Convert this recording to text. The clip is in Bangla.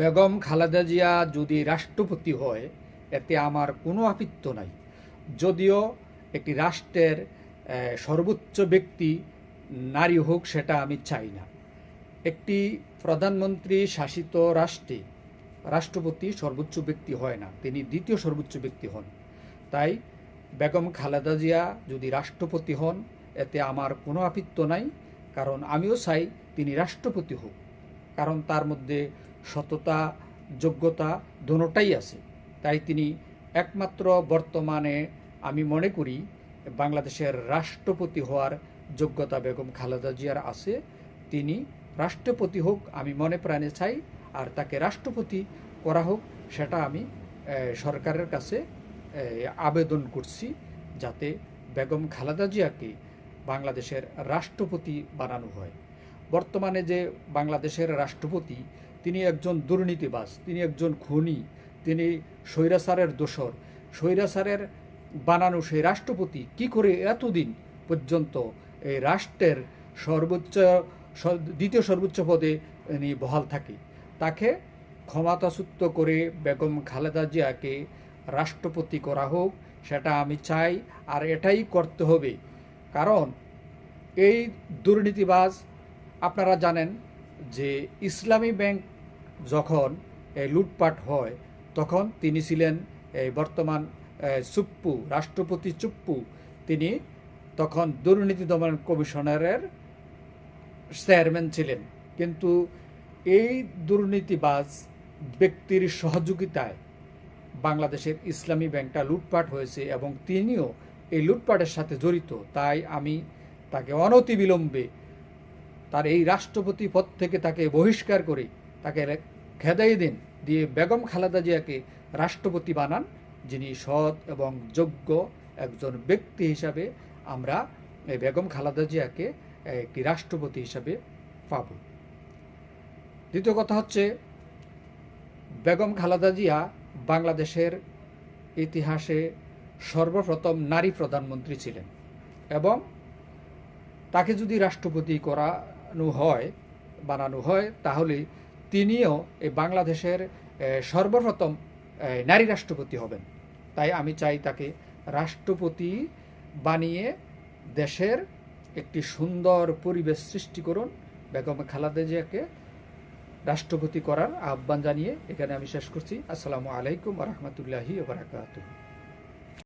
বেগম খালেদা জিয়া যদি রাষ্ট্রপতি হয়, এতে আমার কোনো আপিত্ব নাই। যদিও একটি রাষ্ট্রের সর্বোচ্চ ব্যক্তি নারী হোক সেটা আমি চাই না। একটি প্রধানমন্ত্রী শাসিত রাষ্ট্রে রাষ্ট্রপতি সর্বোচ্চ ব্যক্তি হয় না, তিনি দ্বিতীয় সর্বোচ্চ ব্যক্তি হন। তাই বেগম খালেদা জিয়া যদি রাষ্ট্রপতি হন, এতে আমার কোনো আপিত্ব নাই, কারণ আমিও চাই তিনি রাষ্ট্রপতি হোক। কারণ তার মধ্যে সততা, যোগ্যতা দোনোটাই আছে। তাই তিনি একমাত্র বর্তমানে আমি মনে করি বাংলাদেশের রাষ্ট্রপতি হওয়ার যোগ্যতা বেগম খালেদা জিয়ার আছে। তিনি রাষ্ট্রপতি হোক আমি মনে প্রাণে চাই, আর তাকে রাষ্ট্রপতি করা হোক সেটা আমি সরকারের কাছে আবেদন করছি যাতে বেগম খালেদা জিয়াকে বাংলাদেশের রাষ্ট্রপতি বানানো হয়। বর্তমানে যে বাংলাদেশের রাষ্ট্রপতি, তিনি একজন দুর্নীতিবাজ, তিনি একজন খুনি, তিনি স্বৈরাচারের দোসর স্বৈরাচারের বানানো সেই রাষ্ট্রপতি কি করে এতদিন পর্যন্ত এই রাষ্ট্রের সর্বোচ্চ দ্বিতীয় সর্বোচ্চ পদে ইনি বহাল থাকে? তাকে ক্ষমতাচ্যুত করে বেগম খালেদা জিয়াকে রাষ্ট্রপতি করা হোক, সেটা আমি চাই, আর এটাই করতে হবে। কারণ এই দুর্নীতিবাজ আপনারা জানেন যে ইসলামী ব্যাংক যখন লুটপাট হয়, তখন তিনি ছিলেন এই বর্তমান চুপ্পু, রাষ্ট্রপতি চুপ্পু। তিনি তখন দুর্নীতি দমন কমিশনারের চেয়ারম্যান ছিলেন। কিন্তু এই দুর্নীতিবাজ ব্যক্তির সহযোগিতায় বাংলাদেশের ইসলামী ব্যাংকটা লুটপাট হয়েছে এবং তিনিও এই লুটপাটের সাথে জড়িত। তাই আমি তাকে অনতিবিলম্বে তার এই রাষ্ট্রপতি পদ থেকে তাকে বহিষ্কার করে তাকে খেদাই দিন, দিয়ে বেগম খালেদা জিয়াকে রাষ্ট্রপতি বানান, যিনি সৎ এবং যোগ্য একজন ব্যক্তি হিসাবে আমরা এই বেগম খালেদা জিয়াকে একটি রাষ্ট্রপতি হিসাবে পাব। দ্বিতীয় কথা হচ্ছে, বেগম খালেদা জিয়া বাংলাদেশের ইতিহাসে সর্বপ্রথম নারী প্রধানমন্ত্রী ছিলেন এবং তাকে যদি রাষ্ট্রপতি করানো হয়, বানানো হয়, তাহলে তিনিও এই বাংলাদেশের সর্বপ্রথম নারী রাষ্ট্রপতি হবেন। তাই আমি চাই তাকে রাষ্ট্রপতি বানিয়ে দেশের একটি সুন্দর পরিবেশ সৃষ্টি করুন। বেগম খালেদা জিয়াকে রাষ্ট্রপতি করার আহ্বান জানিয়ে এখানে আমি শেষ করছি। আসসালামু আলাইকুম রহমতুল্লাহি বারাকাতুহ।